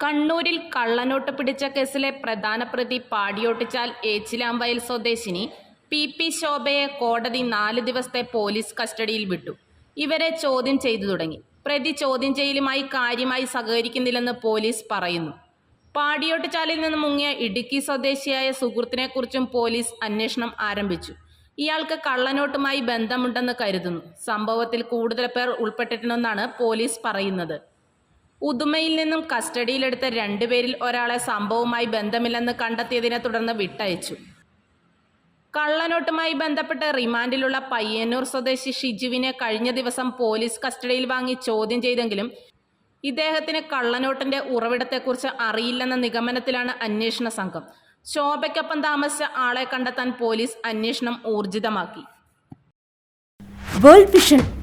കണ്ണൂരിൽ കള്ളനോട്ട് പിടിച്ച കേസിലെ പ്രധാന പ്രതി പാടിയോട്ടിച്ചാൽ ഏച്ചിലാമ്പയൽ സ്വദേശിനി പി പി ശോഭയെ കോടതി നാല് ദിവസത്തെ പോലീസ് കസ്റ്റഡിയിൽ വിട്ടു. ഇവരെ ചോദ്യം ചെയ്തു തുടങ്ങി. പ്രതി ചോദ്യം ചെയ്യലുമായി കാര്യമായി സഹകരിക്കുന്നില്ലെന്ന് പോലീസ് പറയുന്നു. പാടിയോട്ടിച്ചാലിൽ നിന്ന് മുങ്ങിയ ഇടുക്കി സ്വദേശിയായ സുഹൃത്തിനെക്കുറിച്ചും പോലീസ് അന്വേഷണം ആരംഭിച്ചു. ഇയാൾക്ക് കള്ളനോട്ടുമായി ബന്ധമുണ്ടെന്ന് കരുതുന്നു. സംഭവത്തിൽ കൂടുതൽ പേർ ഉൾപ്പെട്ടിട്ടുണ്ടെന്നാണ് പോലീസ് പറയുന്നത്. ഉദുമയിൽ നിന്നും കസ്റ്റഡിയിലെടുത്ത രണ്ടുപേരിൽ ഒരാളെ സംഭവവുമായി ബന്ധമില്ലെന്ന് കണ്ടെത്തിയതിനെ തുടർന്ന് വിട്ടയച്ചു. കള്ളനോട്ടുമായി ബന്ധപ്പെട്ട് റിമാൻഡിലുള്ള പയ്യന്നൂർ സ്വദേശി ഷിജുവിനെ കഴിഞ്ഞ ദിവസം പോലീസ് കസ്റ്റഡിയിൽ വാങ്ങി ചോദ്യം ചെയ്തെങ്കിലും ഇദ്ദേഹത്തിന് കള്ളനോട്ടിന്റെ ഉറവിടത്തെക്കുറിച്ച് അറിയില്ലെന്ന നിഗമനത്തിലാണ് അന്വേഷണ സംഘം. ശോഭയ്ക്കൊപ്പം താമസിച്ച ആളെ കണ്ടെത്താൻ പോലീസ് അന്വേഷണം ഊർജിതമാക്കി. World vision